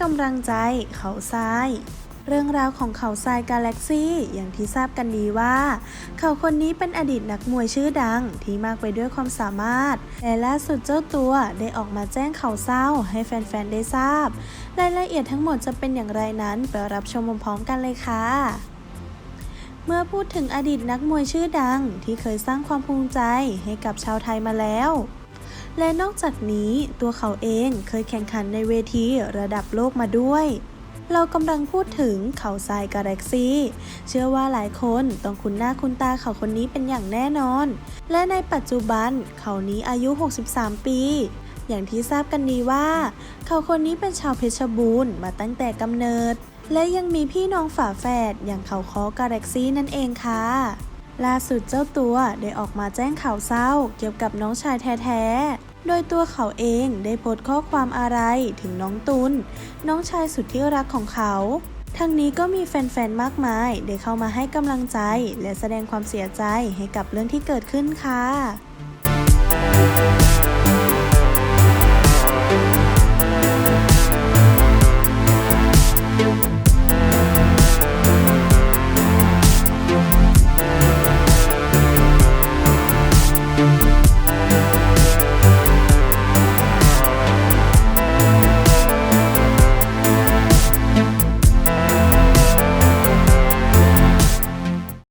กำลังใจเขาทรายเรื่องราวของเขาทรายกาแล็กซี่อย่างที่ทราบกันดีว่า เขาคนนี้เป็นอดีตนักมวยชื่อดังที่มากไปด้วยความสามารถและล่าสุดเจ้าตัวได้ออกมาแจ้งข่าวเศร้าให้แฟนๆ ได้ทราบ รายละเอียดทั้งหมดจะเป็นอย่างไรนั้นไปรับชมพร้อมกันเลยค่ะเมื่อพูดถึงอดีตนักมวยชื่อดังที่เคยสร้างความภูมิใจให้กับชาวไทยมาแล้ว และนอกจากนี้ตัวเขาเองเคยแข่งขันในเวทีระดับโลกมาด้วย เรากำลังพูดถึงเขาทรายกาแล็กซี่ เชื่อว่าหลายคนต้องคุ้นหน้าคุ้นตาเขาคนนี้เป็นอย่างแน่นอน และในปัจจุบันเขานี้อายุ 63 ปี อย่างที่ทราบกันดีว่า เขาคนนี้เป็นชาวเพชรบูรณ์มาตั้งแต่กำเนิด และยังมีพี่น้องฝาแฝดอย่างเขาคอกาแล็กซี่นั่นเองค่ะล่าสุดเจ้าตัวได้ออกมาแจ้งข่าวเศร้าเกี่ยวกับน้องชายแท้ๆ โดยตัวเขาเองได้โพสต์ข้อความอะไรถึงน้องตุลน้องชายสุดที่รักของเขาทั้งนี้ก็มีแฟนๆ มากมาย ได้เข้ามาให้กำลังใจ และแสดงความเสียใจให้กับเรื่องที่เกิดขึ้นค่ะ